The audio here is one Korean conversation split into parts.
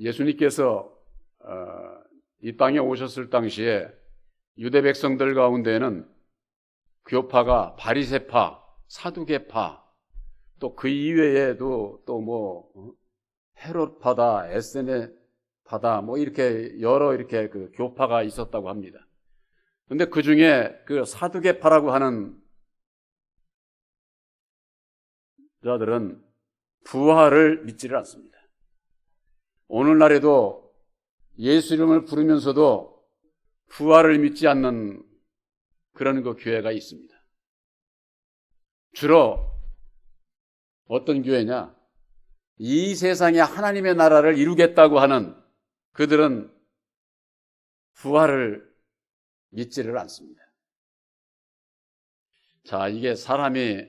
예수님께서 어, 이 땅에 오셨을 당시에 유대 백성들 가운데는 교파가 바리세파, 사두개파, 또 그 이외에도 또 뭐 헤롯파다, 에세네파다, 뭐 이렇게 여러 이렇게 그 교파가 있었다고 합니다. 근데 그 중에 그 사두개파라고 하는 자들은 부활을 믿지를 않습니다. 오늘날에도 예수 이름을 부르면서도 부활을 믿지 않는 그런 그 교회가 있습니다. 주로 어떤 교회냐? 이 세상에 하나님의 나라를 이루겠다고 하는 그들은 부활을 믿지를 않습니다. 자, 이게 사람이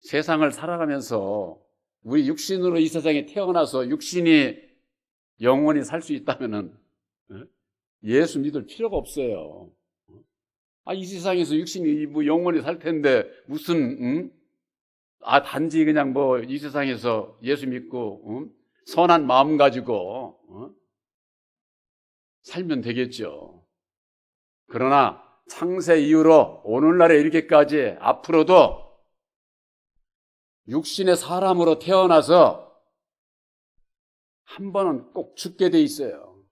세상을 살아가면서 우리 육신으로 이 세상에 태어나서 육신이 영원히 살 수 있다면은 어? 예수 믿을 필요가 없어요. 아, 이 세상에서 육신이 뭐 영원히 살 텐데 무슨 응? 아 단지 그냥 뭐 이 세상에서 예수 믿고 응? 선한 마음 가지고 어? 살면 되겠죠. 그러나 창세 이후로 오늘날에 이렇게까지 앞으로도 육신의 사람으로 태어나서 한 번은 꼭 죽게 돼 있어요.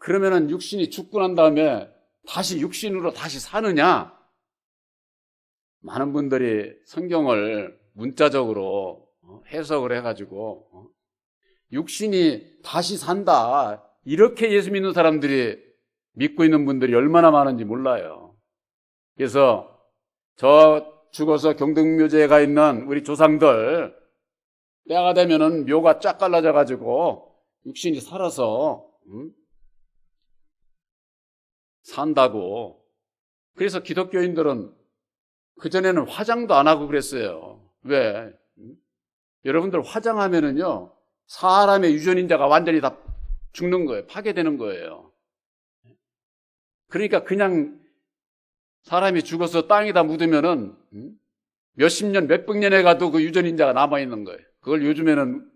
그러면은 육신이 죽고 난 다음에 다시 육신으로 다시 사느냐? 많은 분들이 성경을 문자적으로 어, 해석을 해가지고 어, 육신이 다시 산다 이렇게 예수 믿는 사람들이 믿고 있는 분들이 얼마나 많은지 몰라요. 그래서 저 죽어서 경등묘지에 가 있는 우리 조상들 때가 되면은 묘가 쫙 갈라져 가지고 육신이 살아서 음? 산다고. 그래서 기독교인들은 그 전에는 화장도 안 하고 그랬어요. 왜? 음? 여러분들 화장하면은요, 사람의 유전인자가 완전히 다 죽는 거예요. 파괴되는 거예요. 그러니까 그냥 사람이 죽어서 땅에다 묻으면은 음? 몇십 년, 몇백 년에 가도 그 유전인자가 남아있는 거예요. 그걸 요즘에는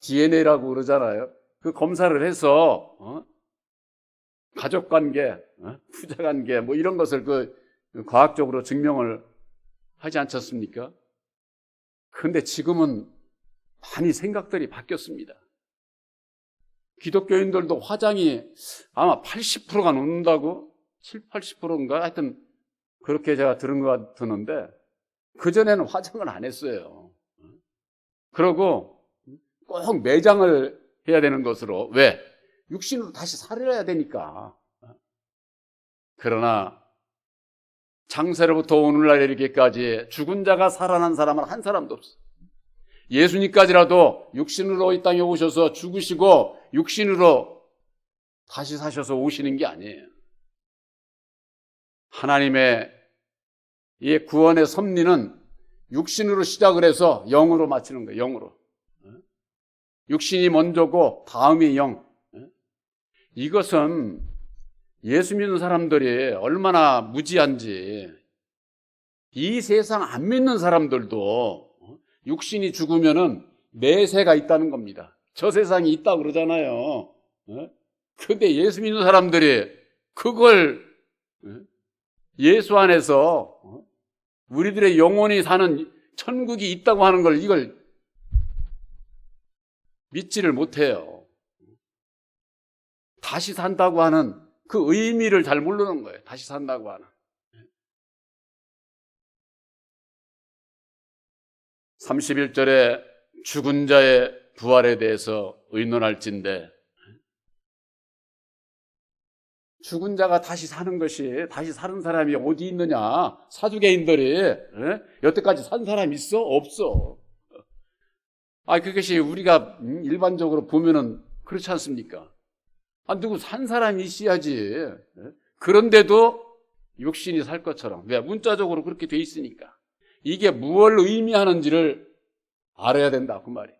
DNA라고 그러잖아요. 그 검사를 해서, 어? 가족 관계, 어? 부자 관계, 뭐 이런 것을 그 과학적으로 증명을 하지 않겠습니까? 그런데 지금은 많이 생각들이 바뀌었습니다. 기독교인들도 화장이 아마 80%가 넘는다고? 7, 80%인가? 하여튼 그렇게 제가 들은 것 같았는데, 그전에는 화장을 안 했어요. 그러고 꼭 매장을 해야 되는 것으로. 왜? 육신으로 다시 살아야 되니까. 그러나 창세로부터 오늘날 이렇게까지 죽은 자가 살아난 사람은 한 사람도 없어. 예수님까지라도 육신으로 이 땅에 오셔서 죽으시고 육신으로 다시 사셔서 오시는 게 아니에요. 하나님의 이 구원의 섭리는 육신으로 시작을 해서 영으로 마치는 거예요. 영으로. 육신이 먼저고 다음이 영. 이것은 예수 믿는 사람들이 얼마나 무지한지 이 세상 안 믿는 사람들도 육신이 죽으면은 내세가 있다는 겁니다. 저 세상이 있다고 그러잖아요. 근데 예수 믿는 사람들이 그걸 예수 안에서 우리들의 영혼이 사는 천국이 있다고 하는 걸 이걸 믿지를 못해요. 다시 산다고 하는 그 의미를 잘 모르는 거예요. 다시 산다고 하는. 31절에 죽은 자의 부활에 대해서 의논할진데 죽은 자가 다시 사는 것이 다시 사는 사람이 어디 있느냐? 사두개인들이 에? 여태까지 산 사람 있어? 없어. 아 그것이 우리가 음, 일반적으로 보면은 그렇지 않습니까? 아 누구 산 사람이 있어야지. 에? 그런데도 육신이 살 것처럼 왜 문자적으로 그렇게 돼 있으니까 이게 무엇을 의미하는지를 알아야 된다 그 말이.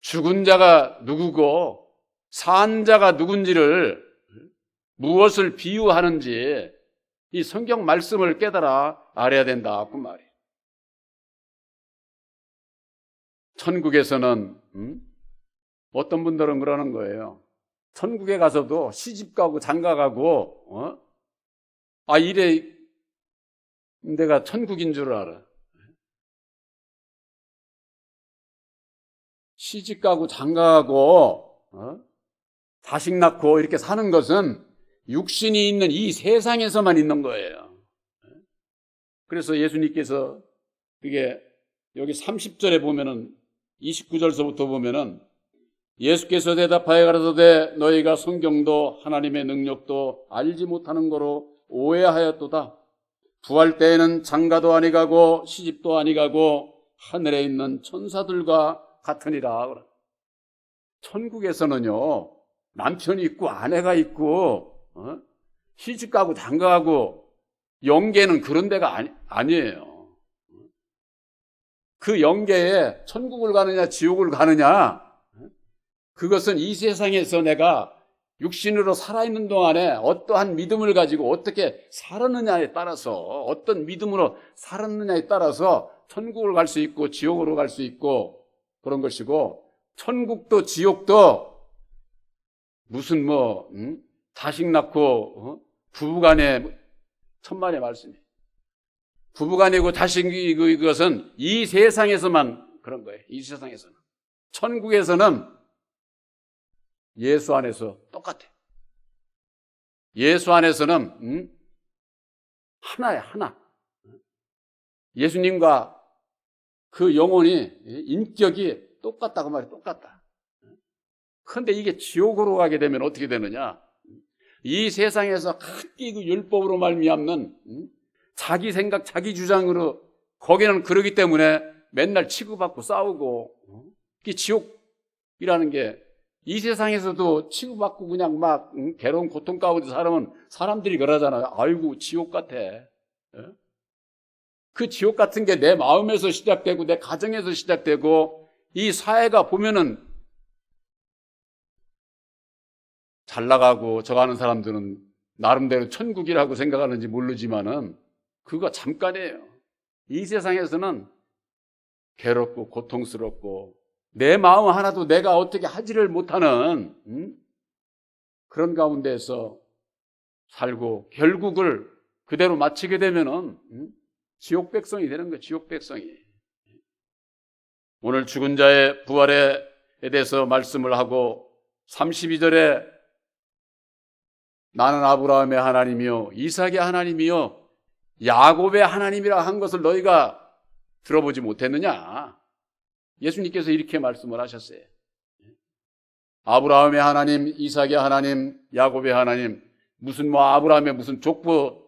죽은 자가 누구고 산 자가 누군지를 무엇을 비유하는지 이 성경 말씀을 깨달아 알아야 된다 그 말이에요. 천국에서는 음? 어떤 분들은 그러는 거예요. 천국에 가서도 시집 가고 장가 가고 어? 아 이래 내가 천국인 줄 알아. 시집 가고 장가 가고 어? 자식 낳고 이렇게 사는 것은 육신이 있는 이 세상에서만 있는 거예요. 그래서 예수님께서 이게 여기 30절에 보면은 29절서부터 보면은 예수께서 대답하여 가라사대 너희가 성경도 하나님의 능력도 알지 못하는 거로 오해하였도다. 부활 때에는 장가도 아니 가고 시집도 아니 가고 하늘에 있는 천사들과 같으니라. 천국에서는요 남편이 있고 아내가 있고 어? 시집 가고 장가 가고 영계는 그런 데가 아니, 아니에요. 그 영계에 천국을 가느냐 지옥을 가느냐 그것은 이 세상에서 내가 육신으로 살아있는 동안에 어떠한 믿음을 가지고 어떻게 살았느냐에 따라서 어떤 믿음으로 살았느냐에 따라서 천국을 갈 수 있고 지옥으로 갈 수 있고 그런 것이고 천국도 지옥도 무슨 뭐 음? 자식 낳고 어? 부부간에 천만의 말씀이 부부간이고 자식이 그것은 이 세상에서만 그런 거예요. 이 세상에서는 천국에서는 예수 안에서 똑같아. 예수 안에서는 음? 하나야 하나. 예수님과 그 영혼이 인격이 똑같다고 말이 똑같다. 그런데 이게 지옥으로 가게 되면 어떻게 되느냐? 이 세상에서 크게 그 율법으로 말미암는 음? 자기 생각, 자기 주장으로 거기는 그러기 때문에 맨날 치고받고 싸우고 어? 이게 지옥이라는 게 이 세상에서도 치고받고 그냥 막 응? 괴로운 고통 가운데 살면 사람들이 그러잖아요. 아이고 지옥 같아. 예? 그 지옥 같은 게 내 마음에서 시작되고 내 가정에서 시작되고 이 사회가 보면은 잘 나가고 저 가는 사람들은 나름대로 천국이라고 생각하는지 모르지만은 그거 잠깐이에요. 이 세상에서는 괴롭고 고통스럽고 내 마음 하나도 내가 어떻게 하지를 못하는 음? 그런 가운데서 살고 결국을 그대로 마치게 되면은 음? 지옥 백성이 되는 거예요. 지옥 백성이. 오늘 죽은 자의 부활에 대해서 말씀을 하고 32절에 나는 아브라함의 하나님이요 이삭의 하나님이요 야곱의 하나님이라 한 것을 너희가 들어보지 못했느냐? 예수님께서 이렇게 말씀을 하셨어요. 아브라함의 하나님, 이삭의 하나님, 야곱의 하나님, 무슨 뭐 아브라함의 무슨 족보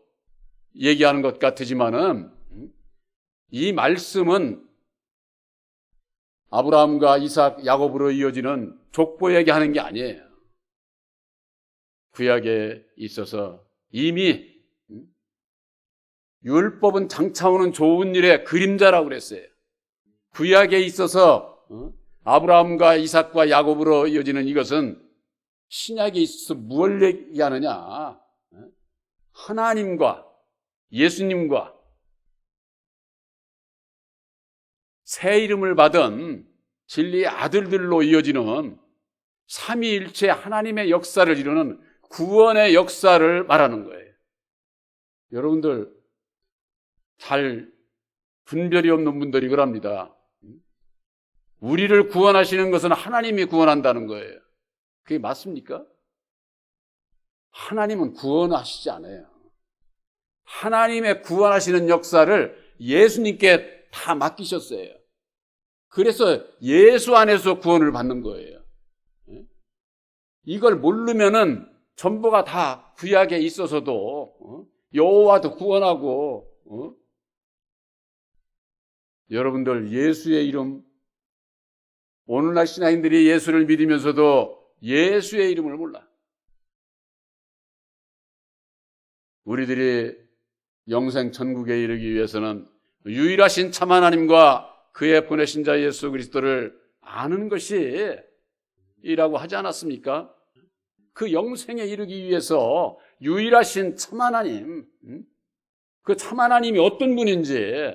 얘기하는 것 같으지만은 이 말씀은 아브라함과 이삭, 야곱으로 이어지는 족보 얘기하는 게 아니에요. 구약에 있어서 이미 율법은 장차오는 좋은 일의 그림자라고 그랬어요. 구약에 있어서 어? 아브라함과 이삭과 야곱으로 이어지는 이것은 신약에 있어서 무엇을 얘기하느냐? 어? 하나님과 예수님과 새 이름을 받은 진리의 아들들로 이어지는 삼위일체 하나님의 역사를 이루는 구원의 역사를 말하는 거예요. 여러분들 잘 분별이 없는 분들이 그럽니다. 우리를 구원하시는 것은 하나님이 구원한다는 거예요. 그게 맞습니까? 하나님은 구원하시지 않아요. 하나님의 구원하시는 역사를 예수님께 다 맡기셨어요. 그래서 예수 안에서 구원을 받는 거예요. 이걸 모르면은 전부가 다 구약에 있어서도 어? 여호와도 구원하고 어? 여러분들 예수의 이름 오늘날 신앙인들이 예수를 믿으면서도 예수의 이름을 몰라. 우리들이 영생 천국에 이르기 위해서는 유일하신 참 하나님과 그의 보내신 자 예수 그리스도를 아는 것이 이라고 하지 않았습니까? 그 영생에 이르기 위해서 유일하신 참 하나님, 그 참 하나님이 어떤 분인지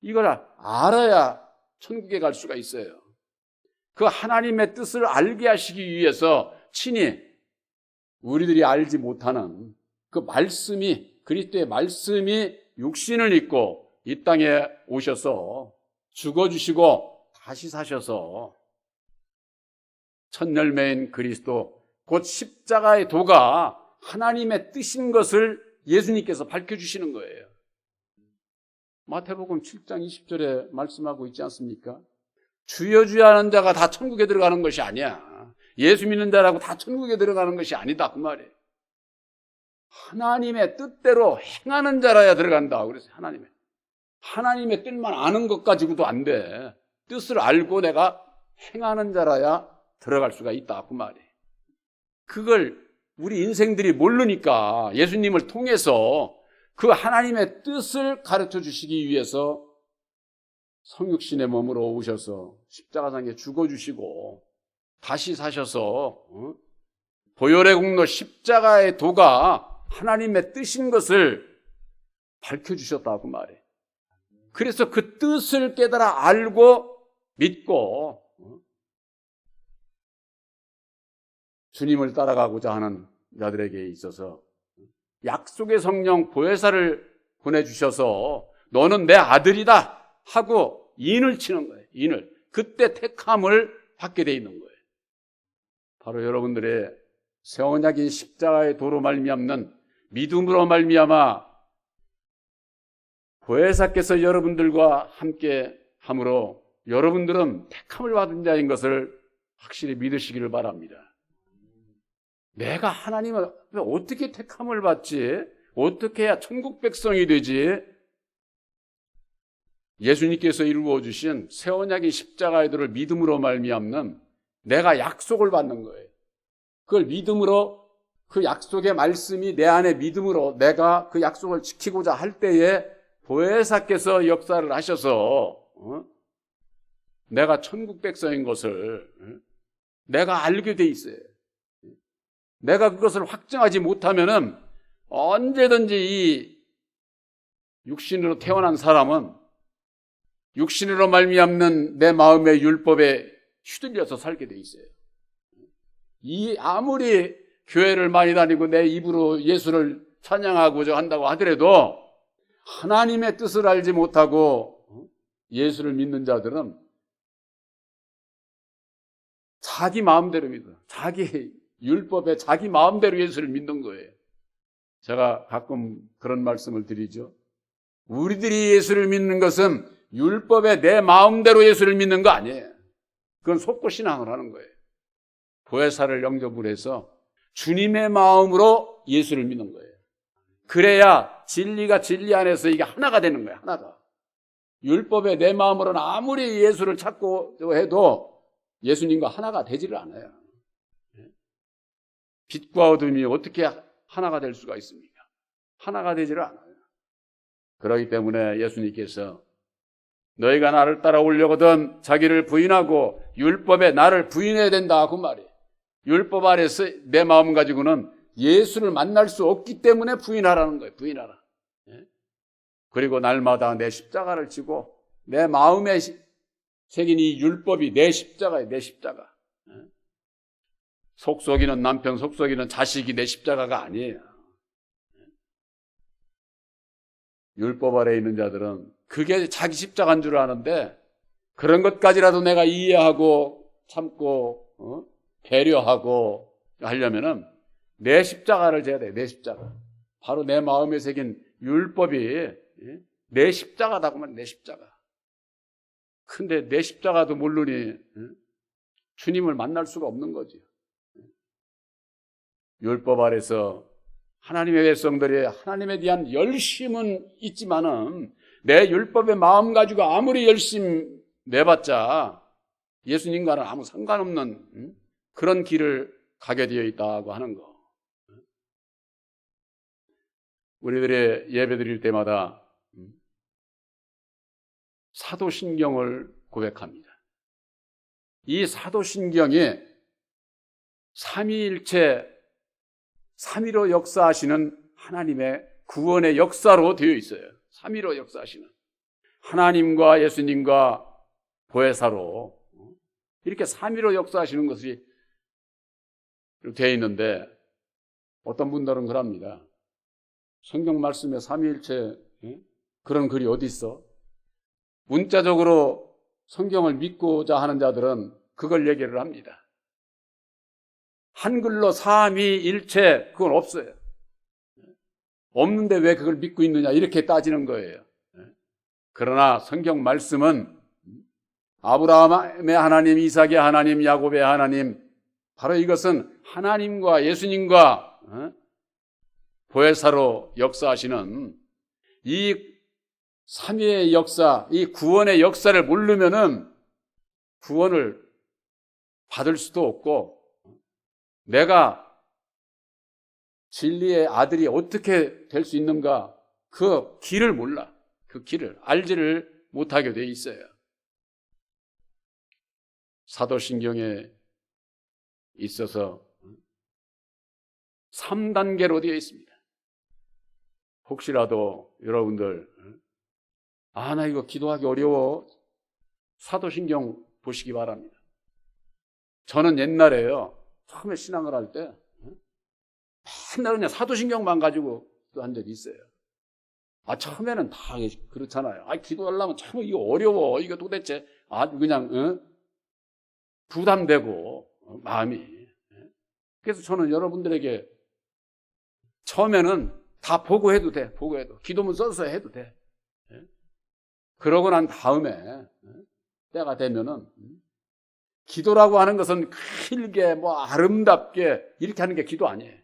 이걸 알아야 천국에 갈 수가 있어요. 그 하나님의 뜻을 알게 하시기 위해서 친히 우리들이 알지 못하는 그 말씀이 그리스도의 말씀이 육신을 입고 이 땅에 오셔서 죽어주시고 다시 사셔서 첫 열매인 그리스도 곧 십자가의 도가 하나님의 뜻인 것을 예수님께서 밝혀주시는 거예요. 마태복음 7장 20절에 말씀하고 있지 않습니까? 주여 주여 하는 자가 다 천국에 들어가는 것이 아니야. 예수 믿는 자라고 다 천국에 들어가는 것이 아니다. 그 말이에요. 하나님의 뜻대로 행하는 자라야 들어간다. 그래서 하나님의. 하나님의 뜻만 아는 것 가지고도 안 돼. 뜻을 알고 내가 행하는 자라야 들어갈 수가 있다. 그 말이에요. 그걸 우리 인생들이 모르니까 예수님을 통해서 그 하나님의 뜻을 가르쳐 주시기 위해서 성육신의 몸으로 오셔서 십자가상에 죽어 주시고 다시 사셔서 어? 보혈의 공로 십자가의 도가 하나님의 뜻인 것을 밝혀 주셨다고 말해. 그래서 그 뜻을 깨달아 알고 믿고 주님을 따라가고자 하는 자들에게 있어서 약속의 성령 보혜사를 보내주셔서 너는 내 아들이다 하고 인을 치는 거예요. 인을. 그때 택함을 받게 돼 있는 거예요. 바로 여러분들의 새 언약인 십자가의 도로 말미암는 믿음으로 말미암아 보혜사께서 여러분들과 함께 함으로 여러분들은 택함을 받은 자인 것을 확실히 믿으시기를 바랍니다. 내가 하나님을 어떻게 택함을 받지? 어떻게 해야 천국 백성이 되지? 예수님께서 이루어 주신 새 언약의 십자가의 도를 믿음으로 말미암는 내가 약속을 받는 거예요. 그걸 믿음으로 그 약속의 말씀이 내 안에 믿음으로 내가 그 약속을 지키고자 할 때에 보혜사께서 역사를 하셔서 어? 내가 천국 백성인 것을 어? 내가 알게 돼 있어요. 내가 그것을 확정하지 못하면은 언제든지 이 육신으로 태어난 사람은 육신으로 말미암는 내 마음의 율법에 휘둘려서 살게 돼 있어요. 이 아무리 교회를 많이 다니고 내 입으로 예수를 찬양하고자 한다고 하더라도 하나님의 뜻을 알지 못하고 예수를 믿는 자들은 자기 마음대로 믿어. 자기 율법에 자기 마음대로 예수를 믿는 거예요. 제가 가끔 그런 말씀을 드리죠. 우리들이 예수를 믿는 것은 율법에 내 마음대로 예수를 믿는 거 아니에요. 그건 속고 신앙을 하는 거예요. 보혜사를 영접을 해서 주님의 마음으로 예수를 믿는 거예요. 그래야 진리가 진리 안에서 이게 하나가 되는 거예요. 하나가. 율법에 내 마음으로는 아무리 예수를 찾고 해도 예수님과 하나가 되지를 않아요. 빛과 어둠이 어떻게 하나가 될 수가 있습니까? 하나가 되지를 않아요. 그러기 때문에 예수님께서 너희가 나를 따라오려거든 자기를 부인하고 율법에 나를 부인해야 된다 그 말이에요. 율법 아래서 내 마음 가지고는 예수를 만날 수 없기 때문에 부인하라는 거예요. 부인하라. 예? 그리고 날마다 내 십자가를 지고 내 마음에 새긴 이 율법이 내 십자가예요. 내 십자가. 예? 속속이는 남편, 속속이는 자식이 내 십자가가 아니에요. 예? 율법 아래 있는 자들은 그게 자기 십자가인 줄 아는데 그런 것까지라도 내가 이해하고 참고 어? 배려하고 하려면은 내 십자가를 져야 돼. 내 십자가. 바로 내 마음에 새긴 율법이 예? 내 십자가다고 하면 내 십자가. 근데 내 십자가도 모르니 예? 주님을 만날 수가 없는 거지. 율법 아래서 하나님의 백성들이 하나님에 대한 열심은 있지만은 내 율법의 마음 가지고 아무리 열심 내봤자 예수님과는 아무 상관없는 그런 길을 가게 되어 있다고 하는 거. 우리들의 예배 드릴 때마다 사도신경을 고백합니다. 이 사도신경이 삼위일체, 삼위로 역사하시는 하나님의 구원의 역사로 되어 있어요. 삼위로 역사하시는 하나님과 예수님과 보혜사로 이렇게 삼위로 역사하시는 것이 되어 있는데 어떤 분들은 그럽니다. 성경 말씀에 삼위일체 예? 그런 글이 어디 있어? 문자적으로 성경을 믿고자 하는 자들은 그걸 얘기를 합니다. 한글로 삼위일체 그건 없어요. 없는데 왜 그걸 믿고 있느냐 이렇게 따지는 거예요. 그러나 성경 말씀은 아브라함의 하나님, 이삭의 하나님, 야곱의 하나님 바로 이것은 하나님과 예수님과 어? 보혜사로 역사하시는 이 삼위의 역사, 이 구원의 역사를 모르면은 구원을 받을 수도 없고 내가 진리의 아들이 어떻게 될 수 있는가 그 길을 몰라. 그 길을 알지를 못하게 돼 있어요. 사도신경에 있어서 3단계로 되어 있습니다. 혹시라도 여러분들 아, 나 이거 기도하기 어려워. 사도신경 보시기 바랍니다. 저는 옛날에요. 처음에 신앙을 할 때 맨날 그냥 사도신경만 가지고 한 적이 있어요. 아, 처음에는 다 그렇잖아요. 아, 기도하려면 참 이거 어려워. 이거 도대체 아주 그냥 어? 부담되고 어, 마음이. 그래서 저는 여러분들에게 처음에는 다 보고 해도 돼. 보고 해도. 기도문 써서 해도 돼. 그러고 난 다음에 때가 되면은 기도라고 하는 것은 길게 뭐 아름답게 이렇게 하는 게 기도 아니에요.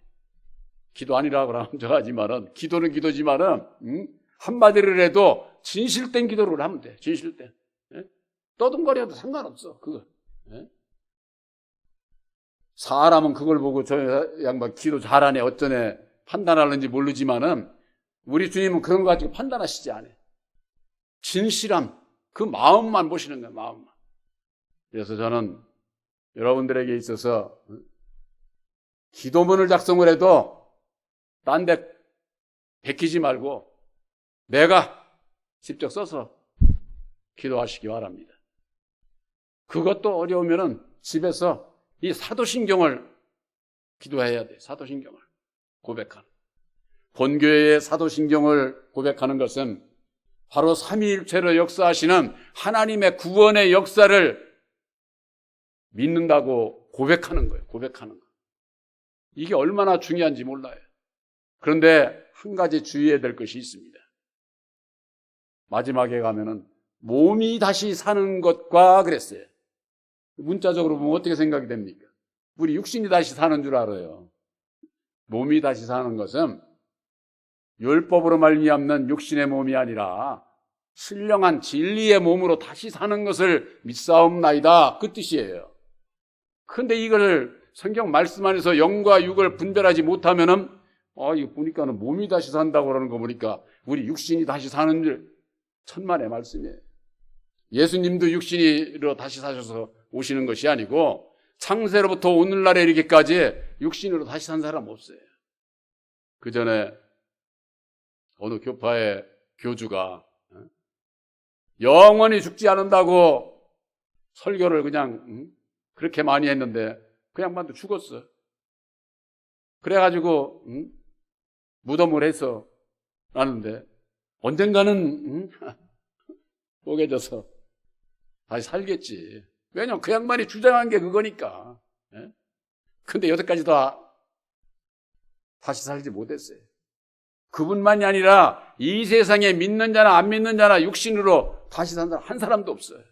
기도 아니라고 하면 저하지만은 기도는 기도지만은 음? 한마디를 해도 진실된 기도를 하면 돼. 진실된. 예? 떠듬거려도 상관없어. 그거. 예? 사람은 그걸 보고 저 양반 기도 잘하네 어쩌네 판단하는지 모르지만은 우리 주님은 그런 거 가지고 판단하시지 않아요. 진실함, 그 마음만 보시는 거예요, 마음만. 그래서 저는 여러분들에게 있어서 기도문을 작성을 해도 딴 데 베끼지 말고 내가 직접 써서 기도하시기 바랍니다. 그것도 어려우면은 집에서 이 사도신경을 기도해야 돼. 사도신경을 고백하는. 본교회의 사도신경을 고백하는 것은 바로 삼위일체로 역사하시는 하나님의 구원의 역사를 믿는다고 고백하는 거예요. 고백하는 거. 이게 얼마나 중요한지 몰라요. 그런데 한 가지 주의해야 될 것이 있습니다. 마지막에 가면은 몸이 다시 사는 것과 그랬어요. 문자적으로 보면 어떻게 생각이 됩니까? 우리 육신이 다시 사는 줄 알아요. 몸이 다시 사는 것은 율법으로 말미암는 육신의 몸이 아니라 신령한 진리의 몸으로 다시 사는 것을 믿사옵나이다 그 뜻이에요. 근데 이걸 성경 말씀 안에서 영과 육을 분별하지 못하면은 아 이거 보니까는 몸이 다시 산다고 그러는 거 보니까 우리 육신이 다시 사는 줄 천만의 말씀이에요. 예수님도 육신으로 다시 사셔서 오시는 것이 아니고 창세로부터 오늘날에 이르기까지 육신으로 다시 산 사람 없어요. 그 전에 어느 교파의 교주가 어? 영원히 죽지 않는다고 설교를 그냥 그렇게 많이 했는데 그 양반도 죽었어. 그래가지고 무덤을 해서 하는데 언젠가는 뽀개져서 다시 살겠지. 왜냐면 그 양반이 주장한 게 그거니까. 예? 근데 여태까지 다 다시 살지 못했어요. 그분만이 아니라 이 세상에 믿는 자나 안 믿는 자나 육신으로 다시 산 사람 한 사람도 없어요.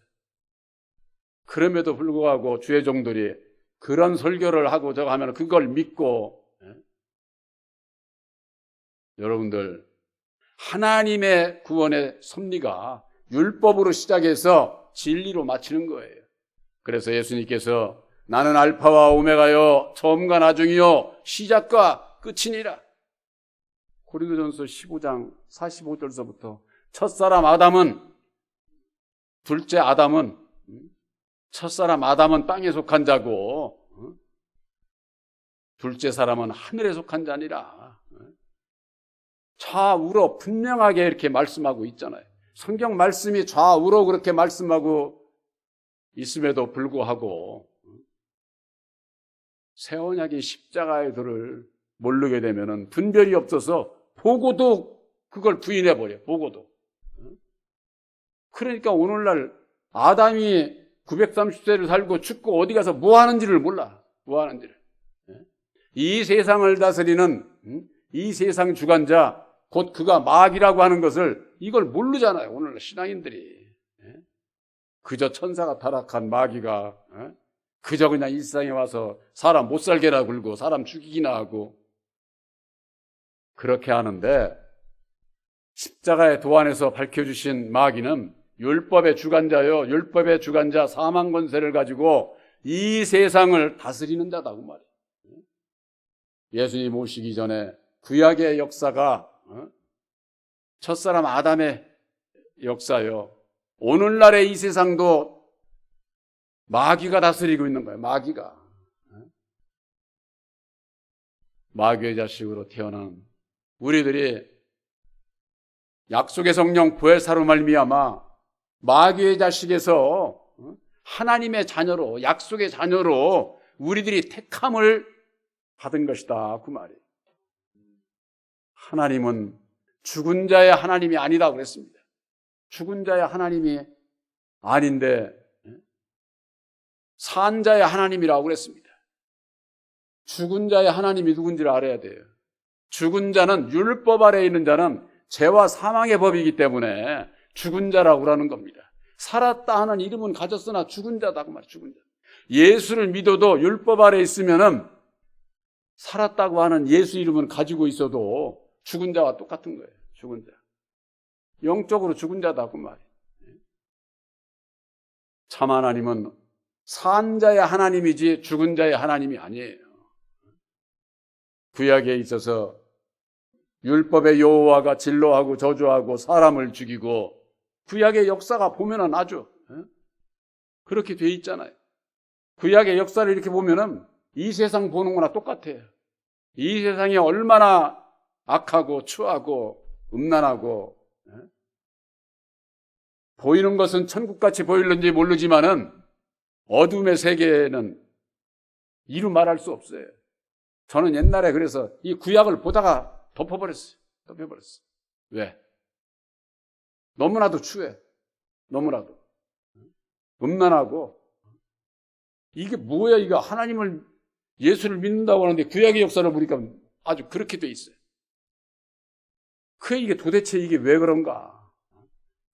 그럼에도 불구하고 주의 종들이 그런 설교를 하고 저거 하면 그걸 믿고 예? 여러분들 하나님의 구원의 섭리가 율법으로 시작해서 진리로 마치는 거예요. 그래서 예수님께서 나는 알파와 오메가요 처음과 나중이요 시작과 끝이니라. 고린도전서 15장 45절서부터 첫 사람 아담은 둘째 아담은 첫사람 아담은 땅에 속한 자고 둘째 사람은 하늘에 속한 자니라. 좌우로 분명하게 이렇게 말씀하고 있잖아요. 성경 말씀이 좌우로 그렇게 말씀하고 있음에도 불구하고 새 언약인 십자가의 도를 모르게 되면은 분별이 없어서 보고도 그걸 부인해 버려. 보고도. 그러니까 오늘날 아담이 930세를 살고 죽고 어디 가서 뭐 하는지를 몰라. 뭐 하는지를. 이 세상을 다스리는 음? 이 세상 주관자 곧 그가 마귀라고 하는 것을 이걸 모르잖아요. 오늘 신앙인들이. 그저 천사가 타락한 마귀가 예? 그저 그냥 일상에 와서 사람 못 살게나 굴고 사람 죽이기나 하고 그렇게 하는데 십자가의 도안에서 밝혀주신 마귀는 율법의 주관자요 율법의 주관자 사망 권세를 가지고 이 세상을 다스리는 자다고 그 말이에요. 예수님 오시기 전에 구약의 역사가 어? 첫사람 아담의 역사요. 오늘날의 이 세상도 마귀가 다스리고 있는 거예요. 마귀가. 마귀의 자식으로 태어난 우리들이 약속의 성령 부활사로 말미암아 마귀의 자식에서 하나님의 자녀로 약속의 자녀로 우리들이 택함을 받은 것이다 그 말이에요. 하나님은 죽은 자의 하나님이 아니다 그랬습니다. 죽은 자의 하나님이 아닌데 산 자의 하나님이라고 그랬습니다. 죽은 자의 하나님이 누군지를 알아야 돼요. 죽은 자는 율법 아래에 있는 자는 죄와 사망의 법이기 때문에 죽은 자라고 그러는 겁니다. 살았다 하는 이름은 가졌으나 죽은 자다 그 말이에요. 죽은 자. 예수를 믿어도 율법 아래에 있으면은 살았다고 하는 예수 이름은 가지고 있어도 죽은 자와 똑같은 거예요. 죽은 자. 영적으로 죽은 자다 그 말이에요. 참 하나님은 산 자의 하나님이지 죽은 자의 하나님이 아니에요. 구약에 있어서 율법의 여호와가 진로하고 저주하고 사람을 죽이고 구약의 역사가 보면은 아주 그렇게 돼 있잖아요. 구약의 역사를 이렇게 보면은 이 세상 보는 거나 똑같아요. 이 세상이 얼마나 악하고 추하고 음란하고 보이는 것은 천국같이 보일는지 모르지만은 어둠의 세계는 이루 말할 수 없어요. 저는 옛날에 그래서 이 구약을 보다가 덮어버렸어요. 덮어버렸어요. 왜? 너무나도 추해. 너무나도. 음란하고. 이게 뭐야, 이거. 하나님을, 예수를 믿는다고 하는데 구약의 역사를 보니까 아주 그렇게 돼 있어요. 그 이게 도대체 이게 왜 그런가?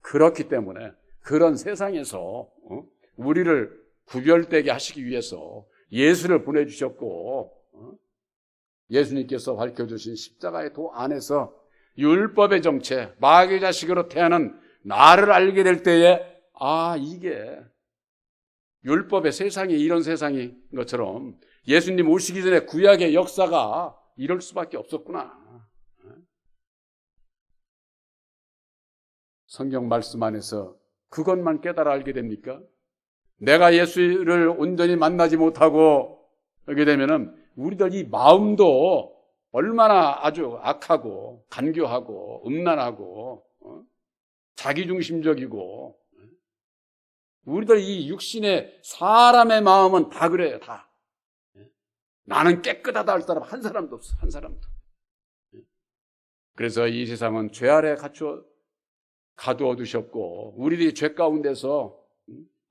그렇기 때문에 그런 세상에서 어? 우리를 구별되게 하시기 위해서 예수를 보내주셨고 어? 예수님께서 밝혀주신 십자가의 도 안에서 율법의 정체, 마귀의 자식으로 태어난 나를 알게 될 때에 아 이게 율법의 세상이 이런 세상인 것처럼 예수님 오시기 전에 구약의 역사가 이럴 수밖에 없었구나. 성경 말씀 안에서 그것만 깨달아 알게 됩니까? 내가 예수를 온전히 만나지 못하고 하게 되면은 우리들 이 마음도 얼마나 아주 악하고 간교하고 음란하고 어? 자기중심적이고 우리들 이 육신의 사람의 마음은 다 그래요 다 나는 깨끗하다 할 사람 한 사람도 없어 한 사람도 그래서 이 세상은 죄 아래 갇혀 가두어 두셨고 우리들이 죄 가운데서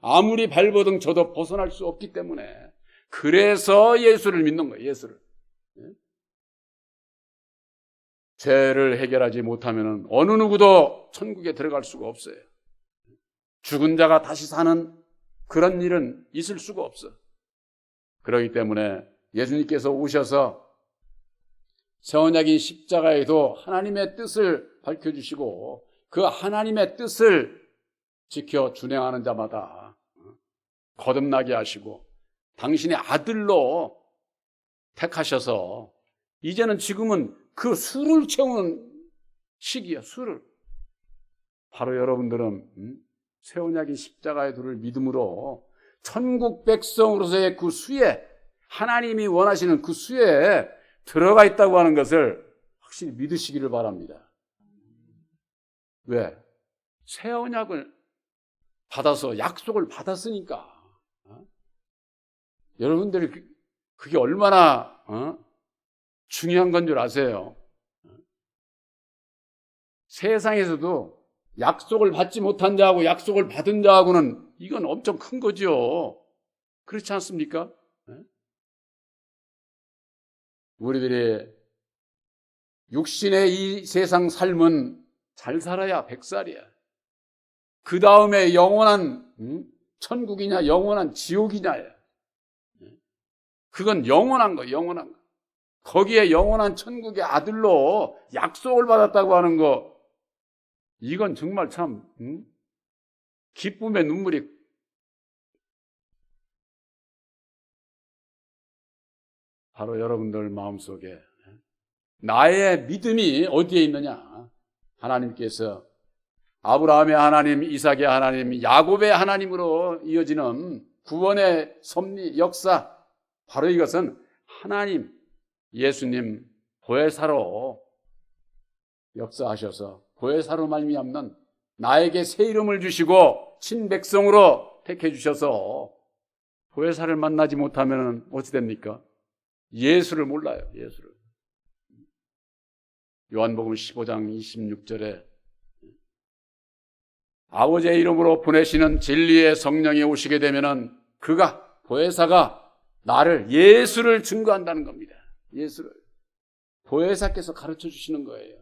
아무리 발버둥 쳐도 벗어날 수 없기 때문에 그래서 예수를 믿는 거예요. 예수를. 죄를 해결하지 못하면 어느 누구도 천국에 들어갈 수가 없어요. 죽은 자가 다시 사는 그런 일은 있을 수가 없어. 그렇기 때문에 예수님께서 오셔서 세원약인 십자가에도 하나님의 뜻을 밝혀주시고 그 하나님의 뜻을 지켜 준행하는 자마다 거듭나게 하시고 당신의 아들로 택하셔서 이제는 지금은 그 수를 채우는 시기야, 수를. 바로 여러분들은 음? 세원약이 십자가의 도를 믿음으로 천국 백성으로서의 그 수에 하나님이 원하시는 그 수에 들어가 있다고 하는 것을 확실히 믿으시기를 바랍니다. 왜? 새 언약을 받아서 약속을 받았으니까 여러분들이 그- 그게 얼마나 어? 중요한 건 줄 아세요? 세상에서도 약속을 받지 못한 자하고 약속을 받은 자하고는 이건 엄청 큰 거죠. 그렇지 않습니까? 예? 우리들이 육신의 이 세상 삶은 잘 살아야 백살이야. 그 다음에 영원한 음? 천국이냐 영원한 지옥이냐야. 예? 그건 영원한 거, 영원한 거. 거기에 영원한 천국의 아들로 약속을 받았다고 하는 거, 이건 정말 참 음? 기쁨의 눈물이 바로 여러분들 마음속에 나의 믿음이 어디에 있느냐? 하나님께서 아브라함의 하나님, 이삭의 하나님, 야곱의 하나님으로 이어지는 구원의 섭리, 역사, 바로 이것은 하나님, 예수님 보혜사로 역사하셔서 보혜사로 말미암는 나에게 새 이름을 주시고 친백성으로 택해 주셔서 보혜사를 만나지 못하면 어찌 됩니까? 예수를 몰라요. 예수를. 요한복음 15장 26절에 아버지의 이름으로 보내시는 진리의 성령이 오시게 되면은 그가 보혜사가 나를 예수를 증거한다는 겁니다. 예수를 보혜사께서 가르쳐 주시는 거예요.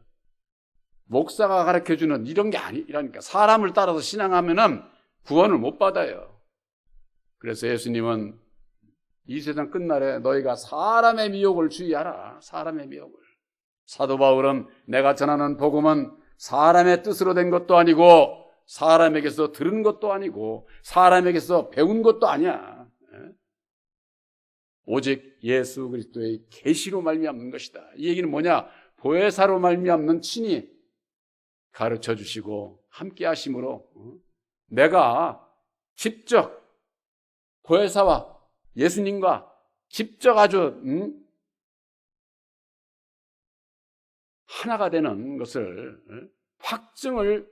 목사가 가르쳐 주는 이런 게 아니라니까 사람을 따라서 신앙하면은 구원을 못 받아요. 그래서 예수님은 이 세상 끝날에 너희가 사람의 미혹을 주의하라. 사람의 미혹을. 사도 바울은 내가 전하는 복음은 사람의 뜻으로 된 것도 아니고 사람에게서 들은 것도 아니고 사람에게서 배운 것도 아니야. 예? 오직 예수 그리스도의 계시로 말미암는 것이다. 이 얘기는 뭐냐? 보혜사로 말미암는 친히 가르쳐 주시고 함께 하심으로 어? 내가 직접 보혜사와 예수님과 직접 아주 음? 하나가 되는 것을 어? 확증을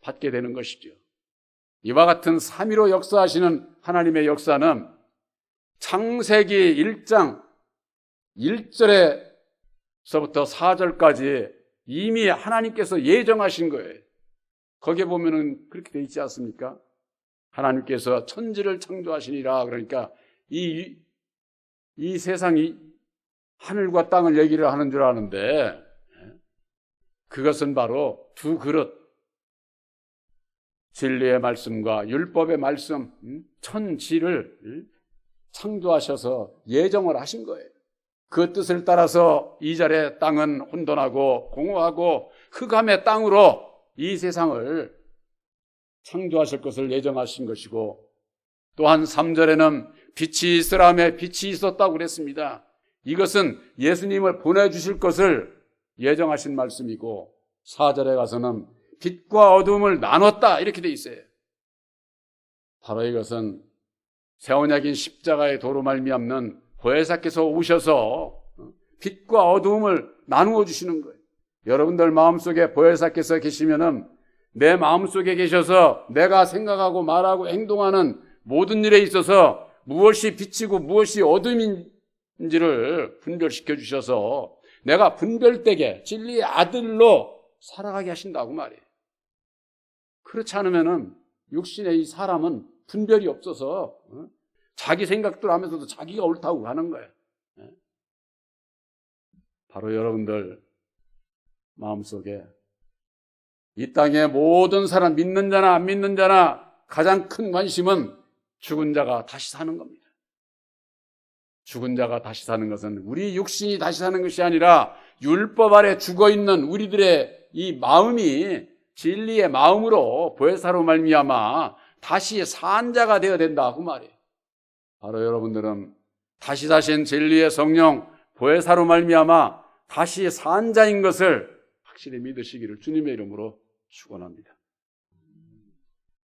받게 되는 것이죠. 이와 같은 3위로 역사하시는 하나님의 역사는 창세기 1장 1절에서부터 4절까지 이미 하나님께서 예정하신 거예요. 거기에 보면은 그렇게 돼 있지 않습니까? 하나님께서 천지를 창조하시니라 그러니까 이, 이 세상이 하늘과 땅을 얘기를 하는 줄 아는데 그것은 바로 두 그릇 진리의 말씀과 율법의 말씀 천지를 창조하셔서 예정을 하신 거예요. 그 뜻을 따라서 이 자리에 땅은 혼돈하고 공허하고 흑암의 땅으로 이 세상을 창조하실 것을 예정하신 것이고 또한 3절에는 빛이 있으라며 빛이 있었다고 그랬습니다. 이것은 예수님을 보내주실 것을 예정하신 말씀이고 4절에 가서는 빛과 어둠을 나눴다 이렇게 돼 있어요. 바로 이것은 세원약인 십자가의 도로 말미암는 보혜사께서 오셔서 빛과 어두움을 나누어 주시는 거예요. 여러분들 마음속에 보혜사께서 계시면은 내 마음속에 계셔서 내가 생각하고 말하고 행동하는 모든 일에 있어서 무엇이 빛이고 무엇이 어둠인지를 분별시켜 주셔서 내가 분별되게 진리의 아들로 살아가게 하신다고 말이에요. 그렇지 않으면은 육신의 이 사람은 분별이 없어서 어? 자기 생각들 하면서도 자기가 옳다고 가는 거예요. 예? 바로 여러분들 마음속에 이 땅의 모든 사람 믿는 자나 안 믿는 자나 가장 큰 관심은 죽은 자가 다시 사는 겁니다. 죽은 자가 다시 사는 것은 우리 육신이 다시 사는 것이 아니라 율법 아래 죽어 있는 우리들의 이 마음이 진리의 마음으로 보혜사로 말미암아 다시 산 자가 되어야 된다고 말이에요. 바로 여러분들은 다시 사신 진리의 성령 보혜사로 말미암아 다시 산 자인 것을 확실히 믿으시기를 주님의 이름으로 축원합니다.